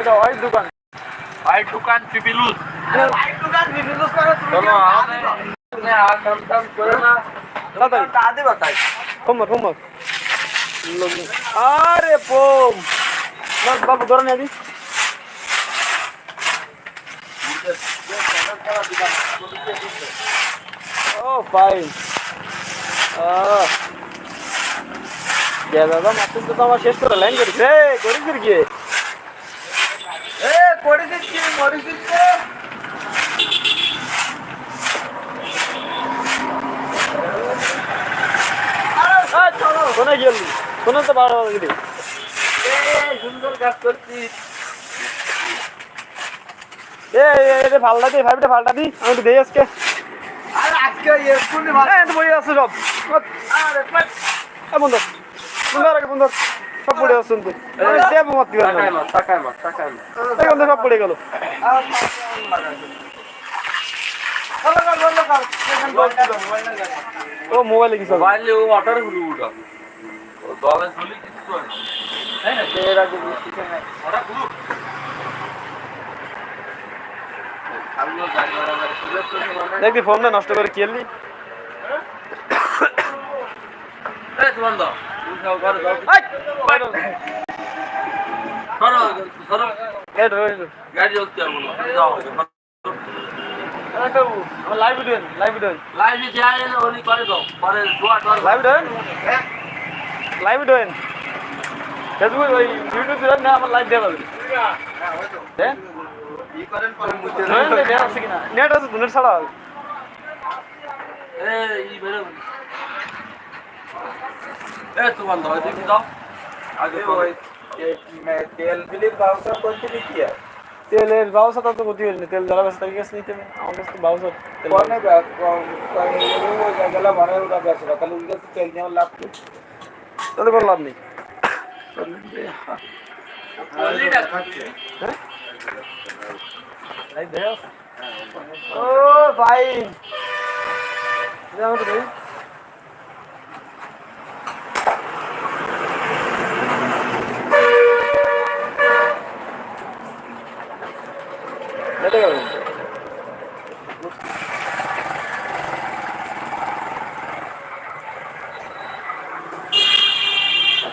এটা হোয়াইট দোকান। ভাই দোকান পিপিলুস। হোয়াইট দোকান বিজনেস করো তুমি আমাদের আর কাম টাম করে না। তাড়াতাড়ি বাতাই কম কম আরে পোম না বাবু ধরে নে দি ও দাদা তো আমার শেষ করে লাইন করিস রে করিস কি? করে দিচ্ছি মরে দিচ্ছি শোনে গেলি। শোনে তো বারো গেলি সুন্দর কাজ করছিস। এ ফালটা দি ভাইটা ফালটা দি আমি একটু দেই আজকে। আরে আজকে এক্ষুনি বই আছে সব। আরে বন্ধু। বন্ধু আরে বন্ধু সব পড়ে আসছেন তো। দেব মাতি টাকায় মাছ টাকায় এই সব পড়ে গেল। ও মোবাইলে কি সব? মোবাইলে ও গুলো উঠা। ও দলে কিছু করে না। এর আগে মানে দেখবি ফোনটা নষ্ট করে এই তোমার দাও লাইভ ভিডিও লাইভ ফেসবুক ওই ইউটিউব না আমার লাইভ দেওয়া হ্যাঁ নেট আছে কিনা নেট আছে ছাড়া ই বেরো এই তোমার দাও দেখি দাও আগে ওই তেল বিলির ব্যবস্থা করতে দিচ্ছি তেলের ব্যবস্থা তো করতে পারিনি তেল যারা ব্যবস্থা তাকে কাছে নিতে হবে আমার কাছে তো ব্যবস্থা তেল কোনে গেলা মনে ওটা বেশ তাহলে উনকে তেল নেওয়ার লাভ কি তাহলে কোনো লাভ নেই ও ভাই যাও তো ভাই এটা কেমন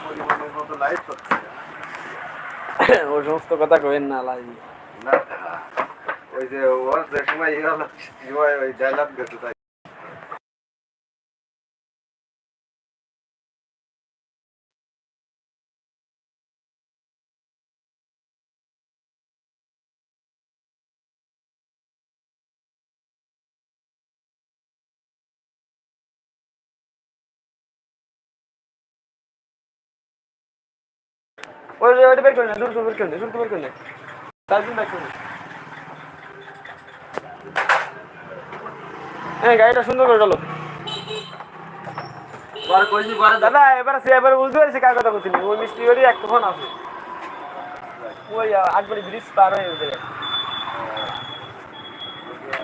পরিমাণের মতো লাইট ওই সমস্ত কথা কইেন না লাই না ওই যে ওর যে সময় ইয়ে হলো সময় ওই ডায়লগ গেছে তাই ওই ওইটা বের করে না দূর বের করে না দূর বের করে না চার্জিং বের করে হ্যাঁ গাড়িটা সুন্দর করে গেল দাদা এবার সে এবার বুঝতে পারছি কার কথা বলছিলি ওই মিষ্টি বাড়ি এক ফোন আছে। ওই আটবাড়ি ব্রিজ পার হয়ে উঠে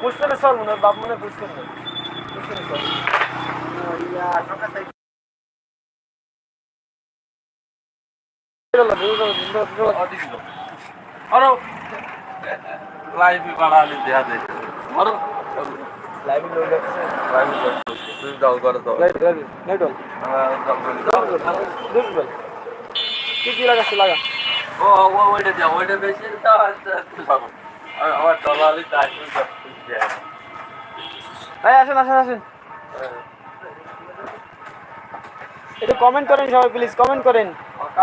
পুষ্পনে চল মনে বাপ মনে হয় পুষ্পন অন দূর বল কি কি লাগাচ্ছে লাগা? ও ও ওইটা দাও ওইটা বেশি দাও আমার ডলারই তাই এই আসেন আসেন আসেন। একটু কমেন্ট করেন সবাই প্লিজ কমেন্ট করেন।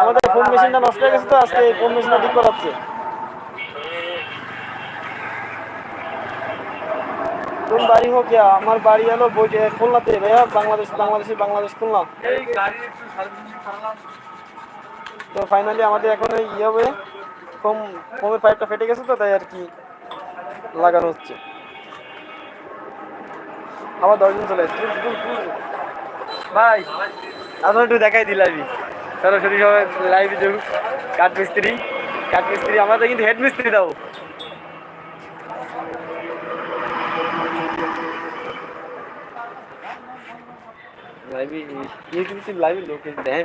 আমাদের ফোন মেশিনটা নষ্ট হয়ে গেছে তো আজকে ফোন মেশিনটা ঠিক করাচ্ছে। কোন বাড়ি হোক আমার বাড়ি হলো খুলনাতে, ভাইয়া, বাংলাদেশ, বাংলাদেশে বাংলাদেশ খুলনা। তো ফাইনালি আমাদের এখন ইয়ে হবে ফোম ফোমের পাইপটা ফেটে গেছে তো, তাই আর কি লাগানো হচ্ছে। আবার দশজন চলে এসছে। ভাই, আপনার একটু দেখাই দিলামি সরাসরি সবাই লাইভে দেখুক। কাঠ মিস্ত্রি কাঠ মিস্ত্রি আমাদের কিন্তু হেড মিস্ত্রি দাও। লাইভে ইউটিউব লাইভে লোকে দেয়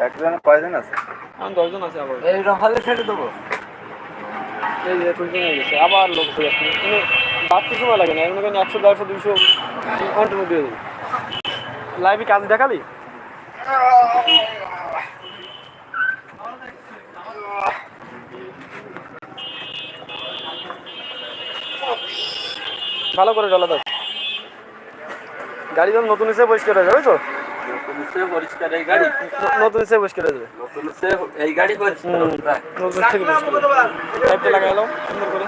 একজন কয়জন আছে দশজন আছে আবার ছেড়ে দেবো এই হয়ে গেছে আবার লোক চলে আসছে কিন্তু বাড়তি সময় লাগে না এমন একশো দেড়শো দুশো ঘণ্টার মধ্যে যাবে লাইভে কাজ দেখালি ভালো করে ডলা দাও গাড়ি যখন নতুন হিসেবে পরিষ্কার হয়ে যাবে তো নতুন সে পরিষ্কার গাড়ি। নতুন হিসেবে পরিষ্কার হয়ে যাবে। এই গাড়ি পরিষ্কার হুম। প্রায়। নতুন থেকে পরিষ্কার পাইপটা সুন্দর করে।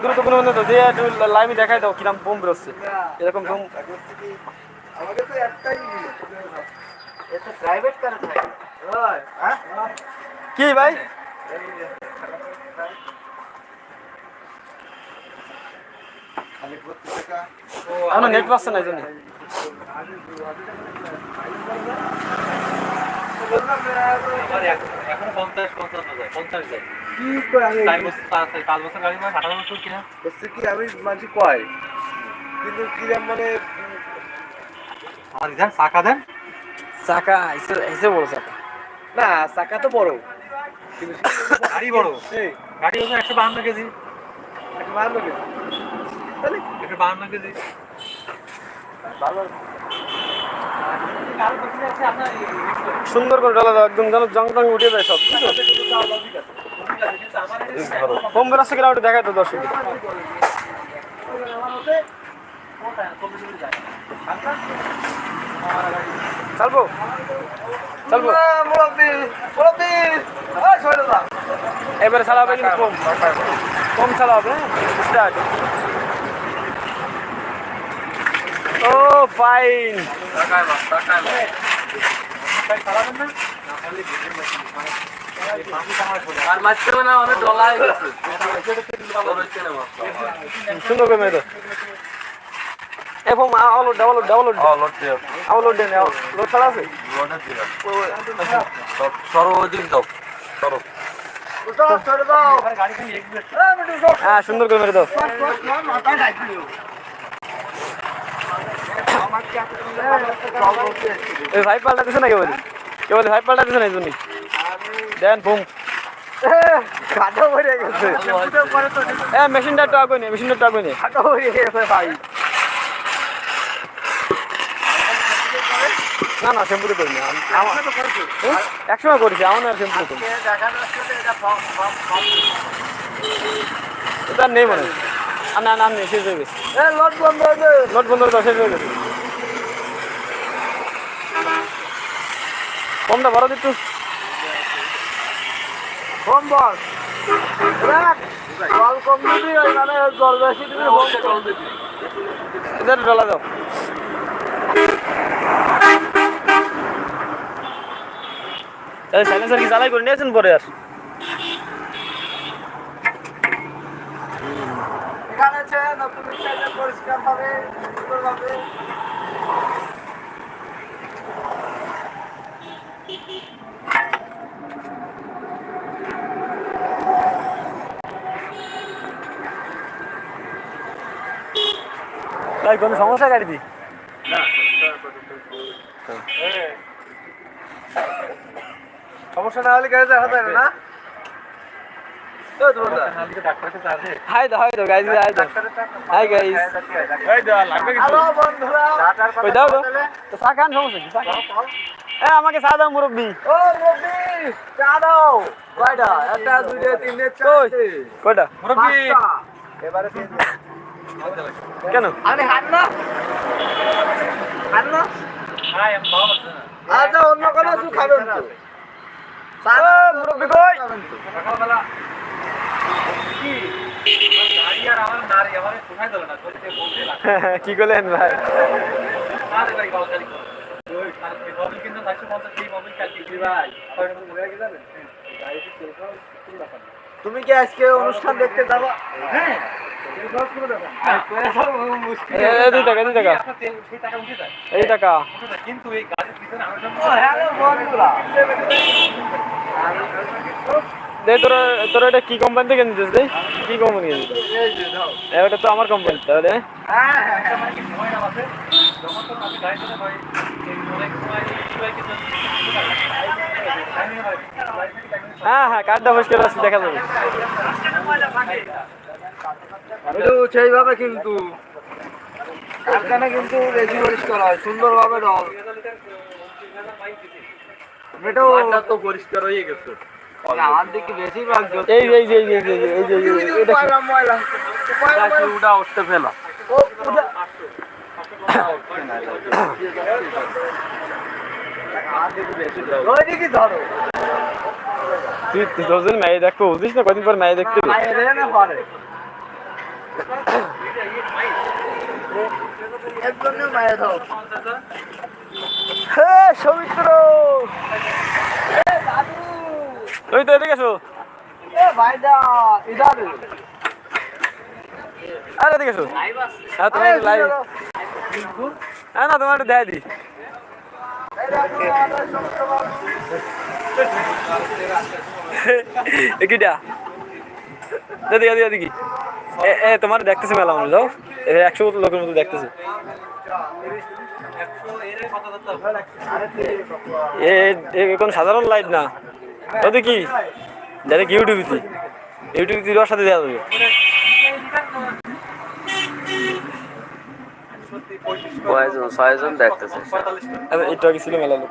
দ্রুত একটু লাইভে দেখাই দাও কিরম বোম বেরোচ্ছে। এরকম বোম আমাকে তো একটাই কি ভাই। খালি করতে টাকা আমার নেট পাচ্ছে না এই জন্য আমার এখন এখন পঞ্চাশ পঞ্চাশ যায়। কি করে আমি? চার পাঁচ পাঁচ বছর গাড়ি মানে আঠারো বছর কিনা? হচ্ছে কি আমি মাঝে কয়? কিন্তু কিরম মানে চাকা দেন? চাকা এসে বড় চাকা। না চাকা তো বড়। গাড়ি বড়। গাড়ি ওজন একশো বাহান্ন কেজি। তাহলে একশো বাহান্ন কেজি। সুন্দর করে ডলা দাও একদম যেন জং টং উঠে যায় সব বোম বেরোচ্ছে কিনা ওটা দেখাই তো দর্শক। চালবো? চালবো? এবারে চালাবে কিন্তু কম। কম চালাবে স্টার্ট ও ফাইন আর মারতে না অনেক ডলা হয়ে গেছে। সুন্দর এবং আউলোড ডাউনলোড ডাউনলোড আউলোড দেন লোড ছাড়া আছে? সর্বদিক দাও। সরো দাও হ্যাঁ সুন্দর করে মেরে দাও। এই ভাই পাল্টা দিছে না কে বলি কে বলে ভাই পাল্টা দিছে না এই দেন বুম মেশিনটা একটু আগুন মেশিনটা একটু আগুন ভাই। না না শ্যাম্পুতে করি না আমার একসময় করেছি আমার না করি যে এটা নেই মনে হয়। আর না না নেই শেষ হয়ে গেছে। লট বন্ধ হয়েছে নোট বন্ধ করে শেষ হয়ে গেছে। কমটা বড় দিত ফর্ম বল জল কম দিবি মানে জল বেশি দিবি ডলা দাও। সাইলেন্সার কি জ্বালাই করে নিয়েছেন পরে আর? কোনো সমস্যা গাড়ি দি সমস্যা না হলে গাড়ি দেখা যায় না। আমাকে চা দাও মুরব্বি। কেন? আরে হাত না। হাত না। আচ্ছা অন্য কোনো কিছু খাবেন না কি? করলেন ভাই? ভাই তুমি কি আজকে অনুষ্ঠান দেখতে যাবা? হ্যাঁ। এই টাকা তোরা তোরা এটা কি কোম্পানি থেকে নিতেছিস রে কি কোম্পানি এটা তো আমার কোম্পানি তাহলে হ্যাঁ হ্যাঁ কার্ডটা পরিষ্কার আছে, দেখা যাবে। একটু সেইভাবে কিন্তু। কারখানা কিন্তু বেশি পরিষ্কার হয় সুন্দরভাবে দাও এটাও মাঠটা তো পরিষ্কার হয়ে গেছে। আমার দিকে বেশিরভাগ যত- এই এই যে এই যে এই যে এই যে এই যে এটা কি? ময়লা, ময়লা। ময়লা, গাছে ময়লা। উঠা উঠতে ফেলা। ও, ওটা- ওইদিকে ধরো। তুই তুই দশজন মেয়ে দেখব বুঝিস না কদিন পর মেয়ে দেখতে সৌমিত্র তো এদিকে এসো আরে এদিকে এসো হ্যাঁ তোমার লাইভ হ্যাঁ না তোমার দেখাই দি দেখি দেখি দেখি এ এ তোমার দেখতেছে মেলা মানুষ যাও। একশো লোকের মতো দেখতেছি। কোন সাধারণ লাইট না। ওদের কি ডাইরেক্ট ইউটিউবিতে ইউটিউব ওর সাথে দেওয়া যাবে। কয়জন? ছয়জন দেখতেছে। একটু আগে ছিল মেলা লোক?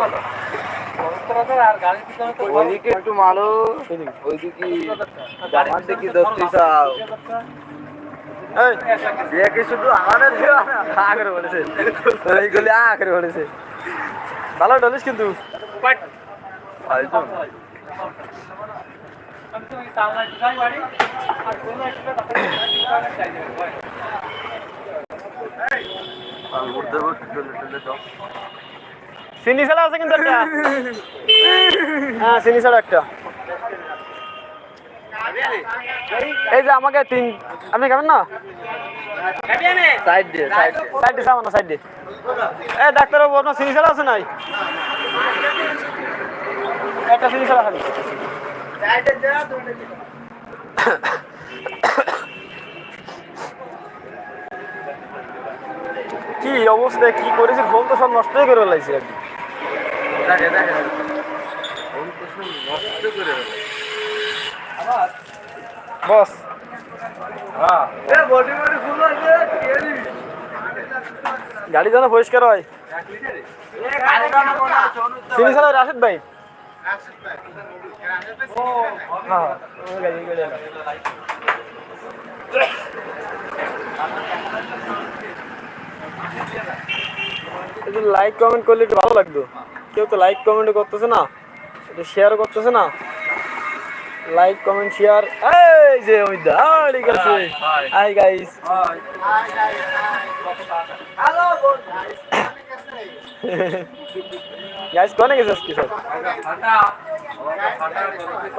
গেল? পনেরো আর গাড়ির পিছনে তো ওইদিকে একটু মালো। ওইদিকে আমার দিকে দশটি চাও। এই শুধু আমাদের বলেছে। এইগুলি বলেছে। ভালো ডলিস কিন্তু। আমি তো সামনে যাই বাড়ি। আর কোনো একটা কথা চাই যাবে উঠতে উঠতে চলে চলে যাও চিনি ছাড়া আছে কিন্তু একটা। হ্যাঁ চিনি ছাড়া একটা। এই যে আমাকে তিন আপনি খাবেন না? সাইড দিয়ে সাইড দিয়ে। সাইড দিয়ে সামান্য সাইড দিয়ে। এই আপনার চিনি ছাড়া আছে নাই? একটা চিনি ছাড়া খালি সাইডে যা তুমি কি অবস্থা কি করেছি? ফোন তো সব নষ্টই করে লাগছে আর কি। নষ্ট। বস। দিবি গাড়ি যেন পরিষ্কার হয়। চিনি রাশেদ ভাই? হ্যাঁ ওই গাড়ি, ওই গাড়ি আনো। একটু লাইক কমেন্ট করলে একটু ভালো লাগতো। কেউ তো লাইক কমেন্ট করতেছে না একটু শেয়ারও করতেছে না। লাইক কমেন্ট শেয়ার এই যে অমিতা ঠিক আছে হাই গাইস গাইস কোনে গেছে আজকে সব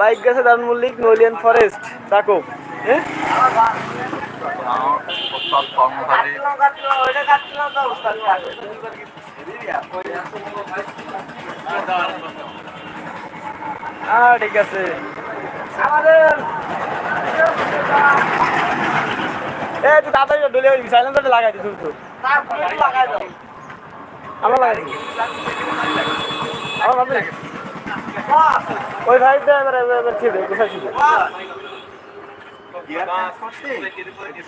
বাইক গেছে দারুণ মল্লিক নলিয়ান ফরেস্ট তাকো হ্যাঁ? সব কর্মচারী তো হ্যাঁ ঠিক আছে। আমাদের এ, তুই তাড়াতাড়ি লাগাই দিই ওই ভাইটা এবার এবার এবার ছিল কোথায় ছিল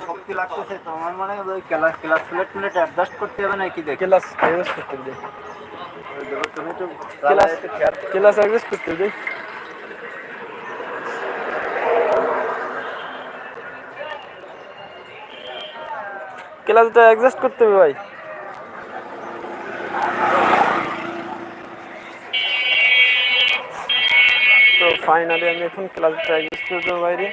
শক্তি লাগতেছে তোমার মানে ওই clutch clutch plate plate adjust করতে হবে নাকি দেখে? ক্লাস ইউজ করতে দে তুমি তো ক্লাস ক্লাস ইউজ করতে দে ক্লাসটা অ্যাডজাস্ট করতে হবে ভাই। ফাইনালি আমি এখন ক্লাস করব বাইরে।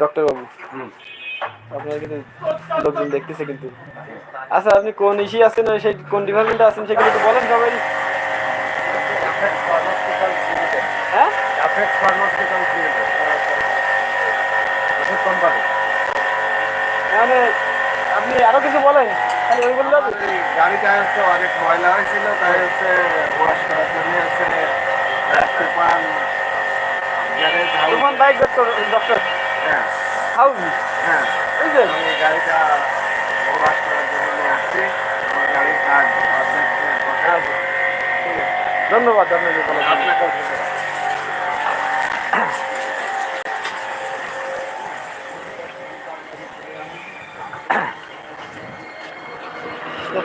ডক্টর বাবু আপনার কিন্তু লোকজন দেখতেছে কিন্তু। আচ্ছা আপনি কোন ইসি আছেন সেই কোন ডিপার্টমেন্টে আছেন সেগুলো একটু বলেন সবাই। হ্যাঁ? মানে আপনি আরও কিছু বলেন? খালি ওই বললে হচ্ছে অনেক ময়লা হয়েছিল তাই হচ্ছে ওয়াশ করার জন্য হচ্ছে Toofan garage house Toofan bike doctor doctor হ্যাঁ। হাউস? হ্যাঁ। গাড়িটা ওয়াশ করার জন্য নিয়ে আসছি। আমার গাড়ির কাজ অর্ধেক শেষ, বসে আছে। ধন্যবাদ। আপনাকে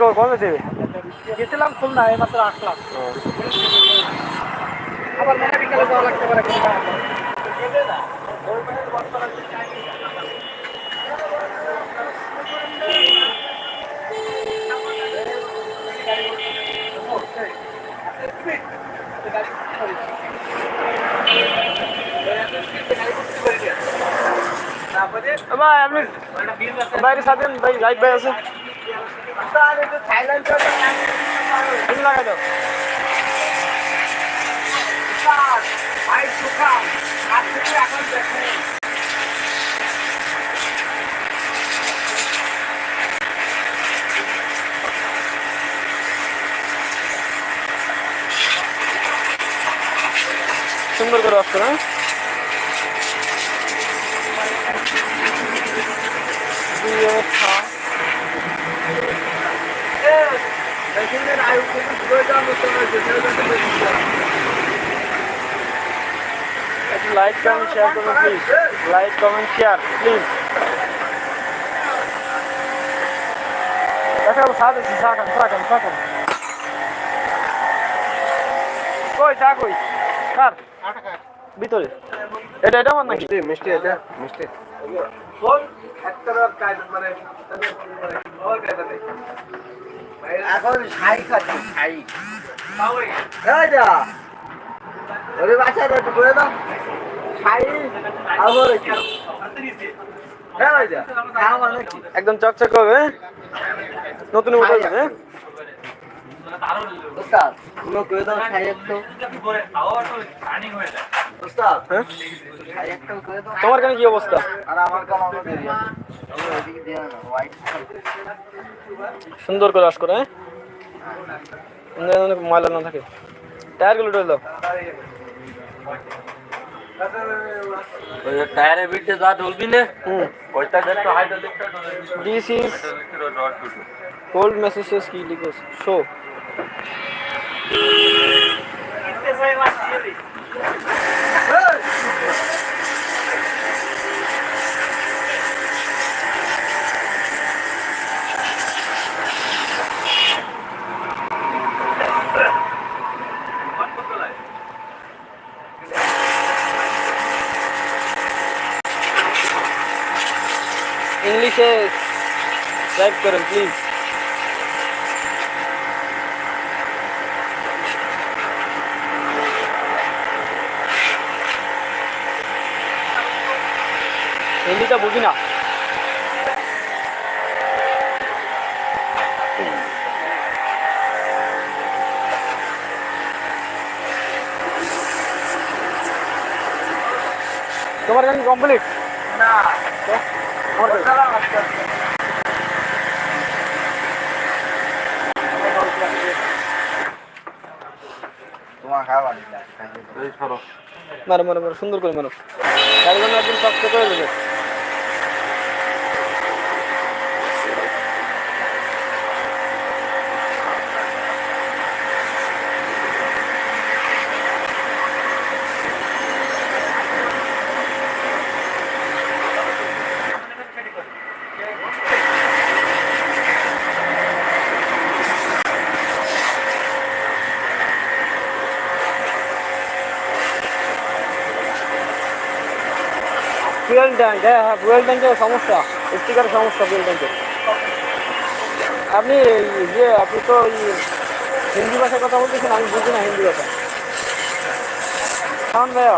করব, কবে দেবে? গেছিলাম খুলনা এইমাত্র আসলাম। আবার মনে বিকালে যাওয়া লাগতে পারে ভাই আপনি বাইরে সাথে ভাই লাইট ভাই আছে তুমি লাগাই দাও সুন্দর করে আসতো না দিয়ে খা পেশেন্টের আয়ু কিন্তু প্রয়োজন হতে হয়েছে সেই জন্য বেশি। একটু লাইক কমেন্ট শেয়ার করুন please like comment share please দেখা সাথে চা খান চা খান কই চা কই? কার? ভিতরে। এটা এটা আমার নাকি? মিষ্টি এটা মিষ্টি। এখন ছাই খাচ্ছি ছাই যা ওরে বাচ্চা একটু করে দাও। ছাই আবার হ্যাঁ মানে কি? একদম চকচক হবে হ্যাঁ? নতুন উঠে যাবে হ্যাঁ? ওস্তাদ তুমি করে দাও ছাই একটু ওস্তাদ হ্যাঁ ছাই একটু করে দাও তোমার কেন কি অবস্থা আর আমার কাম আমার দেরি আছে আমি ওইদিকে দিয়ে না হোয়াইট সুন্দর করে আস করে হ্যাঁ যেন অনেক ময়লা না থাকে টায়ারগুলো উঠে দাও ওই যে টায়ারের বিটে যা ঢুলবি না হুম ওইটা একটু হাইড্রোলিকটা দিস ইজ কোল্ড মেসেজেস কি লিখো শো ইংলিশে টাইপ করেন প্লিজ অসুবিধা বুঝি না। তোমার জানি কমপ্লিট না। মারো মারো মারো সুন্দর করে মারো। গাড়ি একদম করে দেবে। ট্যাঙ্ক হ্যাঁ হ্যাঁ ফুয়েল ট্যাঙ্কের সমস্যা স্টিকারের সমস্যা ফুয়েল ট্যাঙ্কের আপনি যে, আপনি তো ওই হিন্দি ভাষায় কথা বলতেছেন, আমি বুঝি না হিন্দি ভাষা। কারণ ভাইয়া।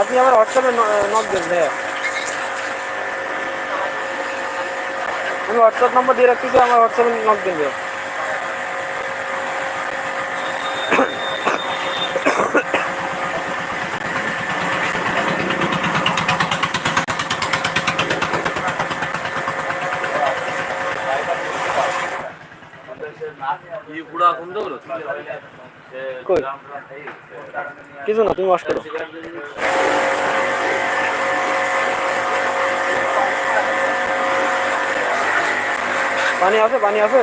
আপনি আমার হোয়াটসঅ্যাপে নক দেন, ভাইয়া। আমি হোয়াটসঅ্যাপ নম্বর দিয়ে রাখতেছি, আমার হোয়াটসঅ্যাপে নক দেন, ভাইয়া। কই? কিছু না তুমি ওয়াশ করো। পানি আছে পানি আছে?